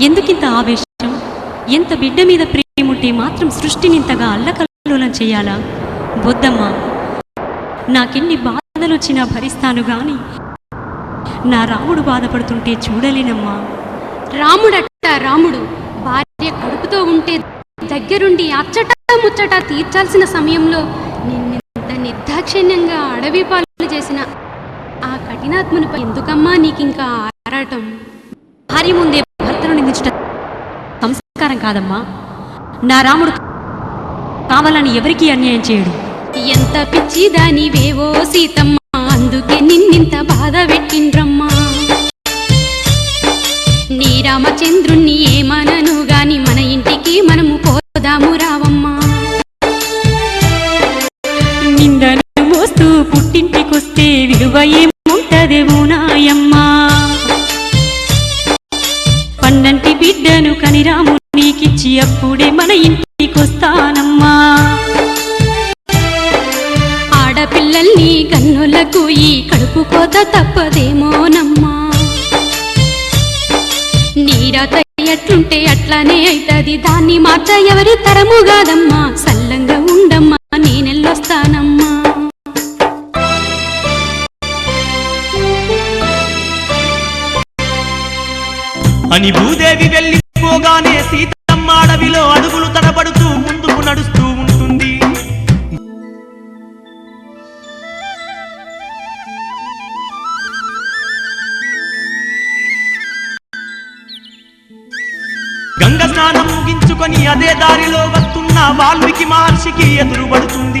ఎందుకింత ఆవేశం? ఎంత బిడ్డ మీద ప్రేముంటే మాత్రం సృష్టినింతగా అల్లకల్లోలం చేయాలా? వద్దమ్మా నాకెన్ని బాధలు వచ్చినా భరిస్తాను గాని నా రాముడు బాధపడుతుంటే చూడలేనమ్మా. రాముడట్ట రాముడు భార్య కడుపుతో ఉంటే దగ్గరుండి అచ్చట ముచ్చట తీర్చాల్సిన సమయంలో నిన్నెంత నిర్దాక్షిణ్యంగా అడవి పాలు చేసిన ఆ కఠినాత్మునిపై ఎందుకమ్మా నీకింకా ఆరాటం? భార్య ముందే భర్తను నిందించుట సంస్కారం కాదమ్మా. నా రాముడు కావాలని ఎవరికీ అన్యాయం చేయడు. ఎంత పిచ్చిదానివేవో సీతమ్మ అందుకే నిన్నింత బాధ పెట్టిండ్రమ్మా. నీ రామచంద్రుణ్ణి ఏమనను గాని మన ఇంటికి మనము పోదాము రావమ్మా అప్పుడే మన ఇంటికొస్తానమ్మా. ఆడపిల్లల్ని కన్నులకు ఈ కడుపు కోత తప్పదేమోనమ్మా. నీరాత ఎట్లుంటే అట్లానే అవుతుంది దాన్ని మాట ఎవరి తరము కాదమ్మా. సల్లంగా ఉండమ్మా నేనెల్లొస్తానమ్మా అని భూదేవి వెళ్ళిపోగానే సీత అడవిలో అడుగులు తడబడుతూ ముందుకు నడుస్తూ ఉంటుంది. గంగ స్నానం ముగించుకొని అదే దారిలో వస్తున్న వాల్మీకి మహర్షికి ఎదురుపడుతుంది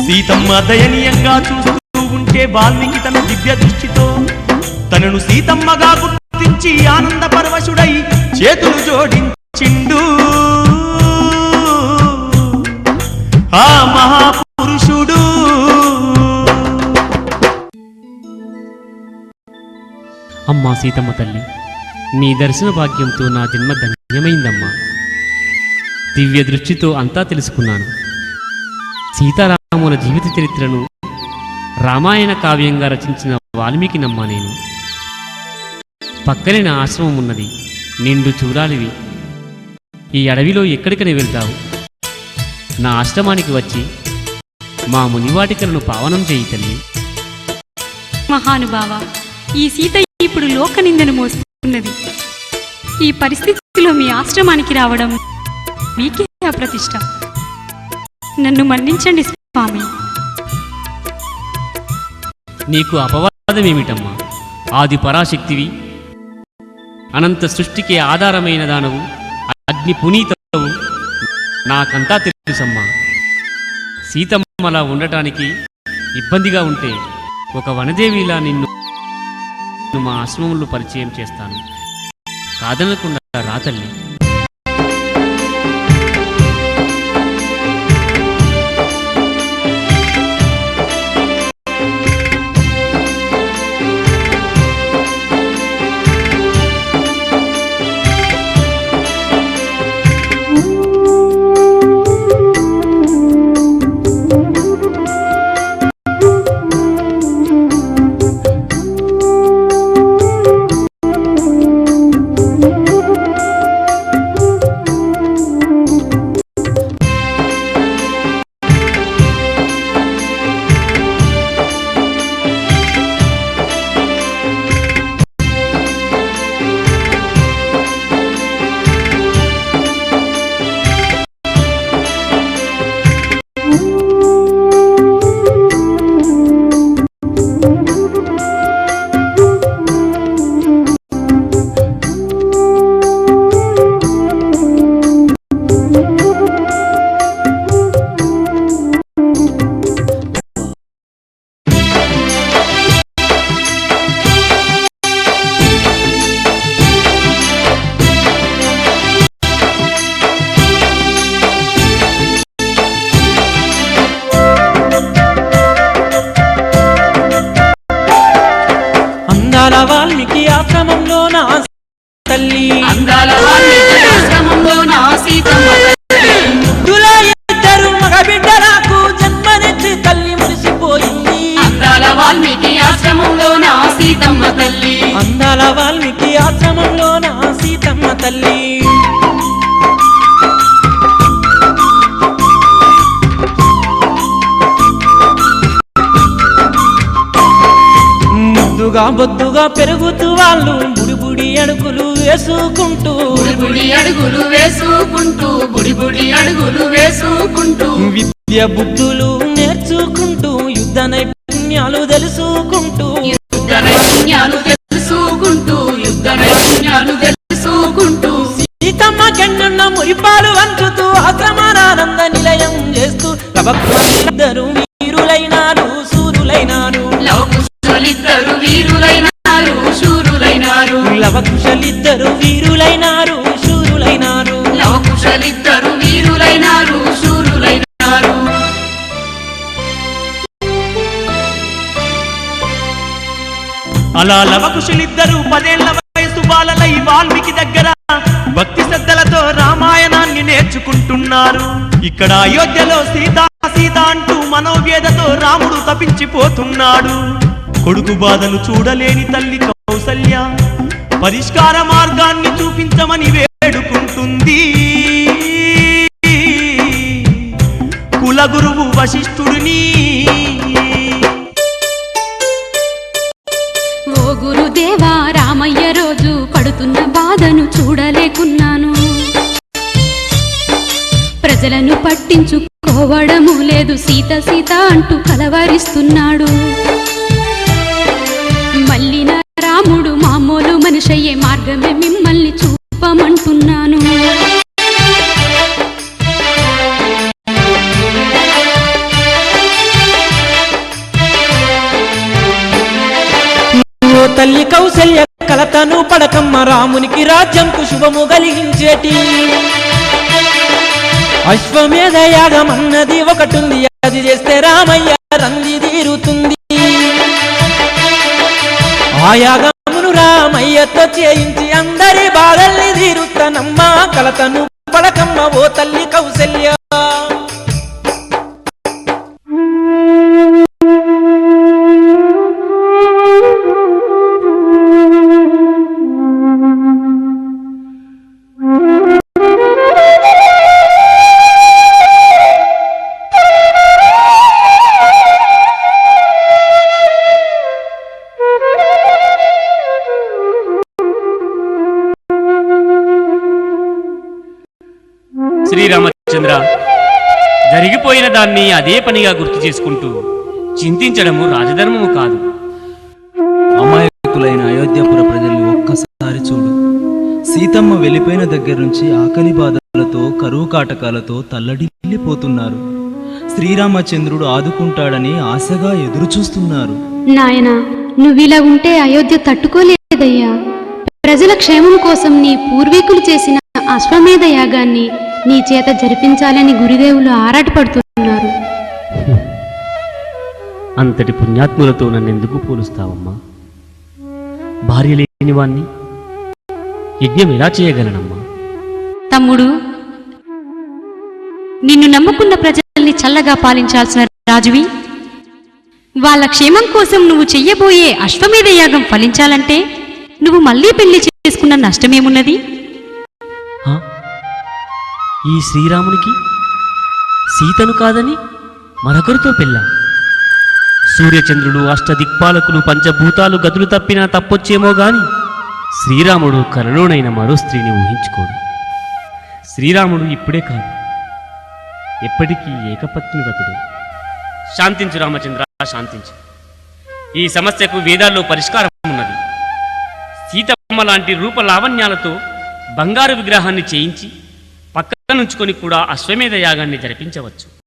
సీతమ్మ దయనీయంగా చూస్తూ ఉంటే వాల్మీకి తన దివ్య దృష్టితో తనను సీతమ్మగా గుర్తించి ఆనంద పరవశుడై చేతులు జోడించి చిండు. ఆ మహాపురుషుడు. అమ్మా సీతమ్మ తల్లి నీ దర్శన భాగ్యంతో నా జన్మ ధన్యమైందమ్మా. దివ్య దృష్టితో అంతా తెలుసుకున్నాను. సీతారాముల జీవిత చరిత్రను రామాయణ కావ్యంగా రచించిన వాల్మీకినమ్మా నేను. పక్కనే నా ఆశ్రమం ఉన్నది నిండు చూడాలివి ఈ అడవిలో ఎక్కడికని వెళ్తావు? నా ఆశ్రమానికి వచ్చి మా మునివాటికలను పావనం చేయి తల్లి. మహానుభావ ఈ సీత ఇప్పుడు లోక నిందను మోస్తున్నది. ఈ పరిస్థితిలో మీ ఆశ్రమానికి రావడం మీకే అప్రతిష్ట. నన్ను మన్నించండి స్వామి. నీకు అపవాదమేమిటమ్మా? ఆది పరాశక్తివి. అనంత సృష్టికి ఆధారమైన దానవు అగ్ని పునీతవు. నాకంతా తెలుసమ్మా. సీతమ్మ అలా ఉండటానికి ఇబ్బందిగా ఉంటే ఒక వనదేవిలా నిన్ను మా ఆశ్రమంలో పరిచయం చేస్తాను. కాదనకుండా రాతల్లి వాల్మీకి ఆశ్రమంలో నా తల్లి. అందాల వాల్మీకి ఆశ్రమంలో నా సీతమ్మ ముద్దుల ఇద్దరు మగ బిడ్డలకు జన్మనిచ్చి తల్లి మురిసిపోయింది. అందాల వాల్మీకి ఆశ్రమంలో నా సీతమ్మ తల్లి. అందాల వాల్మీకి ఆశ్రమంలో నా ఒత్తుగా బొద్దుగా పెరుగుతూ వాళ్ళు బుడిబుడి అడుగులు వేసుకుంటూ. బుడి బుడి అడుగులు వేసుకుంటూ బుడి బుడి అడుగులు వేసుకుంటూ. విద్య బుద్ధులు నేర్చుకుంటూ యుద్ధ నైపుణ్యాలు తెలుసుకుంటూ. యుద్ధ నైపుణ్యాలు తెలుసుకుంటూ యుద్ధ నైపుణ్యాలు తెలుసుకుంటూ. సీతమ్మ కెన్నున్న మురిపాలు వంచుతూ ఆశ్రమానంద నిలయం చేస్తూ. ఇద్దరు లవకుశలిద్దరు వీరులైనారు శూరులైనారు. లవకుశలిద్దరు వీరులైనారు శూరులైనారు. అలా లవకుశులిద్దరూ పదేళ్ళ వయసు బాలలై వాల్మీకి దగ్గర భక్తి శ్రద్ధలతో రామాయణాన్ని నేర్చుకుంటున్నారు. ఇక్కడ అయోధ్యలో సీతా సీత అంటూ మనోవేదతో రాముడు తపించిపోతున్నాడు. కొడుకు బాధను చూడలేని తల్లి కౌసల్య పరిష్కార మార్గాన్ని చూపించమని వేడుకుంటుంది. కులగురువు వశిష్ఠుడిని ఓ గురుదేవా రామయ్య రోజు పడుతున్న బాధను చూడలేకున్నాను. ప్రజలను పట్టించుకోవడము లేదు సీత సీత అంటూ కలవరిస్తున్నాడు. మనిషయ్యే మార్గమే మిమ్మల్ని చూపమంటున్నాను. తల్లి కౌశల్య కలతను పడకమ్మ రామునికి రాజ్యంకు శుభము కలిగించేటి. అశ్వమేధ యాగమన్నది ఒకటుంది అది చేస్తే రామయ్య రంది తీరుతుంది. ఆ యాగం రామయ్యతో చేయించి అందరి బాధల్ని తీరుతానమ్మా కలతను పలకమ్మ ఓ తల్లి కౌశల్య. దాన్ని అదే పనిగా గుర్తు చేసుకుంటూ చింతించడము రాజధర్మము కాదు. అమాయకులైన అయోధ్యపుర ప్రజల్ని ఒక్కసారి చూడు. సీతమ్మ వెళ్ళిపోయిన దగ్గర నుంచి ఆకలి బాధలతో కరువు కాటకాలతో తల్లడిల్లిపోతున్నారు. శ్రీరామచంద్రుడు ఆదుకుంటాడని ఆశగా ఎదురుచూస్తున్నారు. నాయనా నువ్విలా ఉంటే అయోధ్య తట్టుకోలేదయ్యా. ప్రజల క్షేమం కోసం నీ పూర్వీకులు చేసిన అశ్వమేధ యాగాన్ని నీ చేత జరిపించాలని గురుదేవులు ఆరాటపడుతున్నారు. అంతటి పుణ్యాత్ములతో నన్నెందుకు పోలుస్తావమ్మా? భార్య లేని వాణ్ణి యజ్ఞం ఎలా చేయగలనమ్మా? తమ్ముడు నిన్ను నమ్ముకున్న ప్రజల్ని చల్లగా పాలించాల్సిన రాజువి వాళ్ళ క్షేమం కోసం నువ్వు చెయ్యబోయే అశ్వమేధ యాగం ఫలించాలంటే నువ్వు మళ్ళీ పెళ్ళి చేసుకున్న నష్టమేమున్నది? ఈ శ్రీరామునికి సీతను కాదని మరొకరితో పెళ్ళ? సూర్యచంద్రులు అష్టదిక్పాలకులు పంచభూతాలు గదులు తప్పినా తప్పొచ్చేమో గాని శ్రీరాముడు కలలోనైన మరో స్త్రీని ఊహించుకోడు. శ్రీరాముడు ఇప్పుడే కాదు. ఎప్పటికీ ఏకపత్ని శాంతించు రామచంద్ర శాంతించు. ఈ సమస్యకు వేదాల్లో పరిష్కారం ఉన్నది సీతమ్మ లాంటి రూప లావణ్యాలతో బంగారు విగ్రహాన్ని చేయించి పక్కనుంచుకొని కూడా అశ్వమేధ యాగాన్ని జరిపించవచ్చు.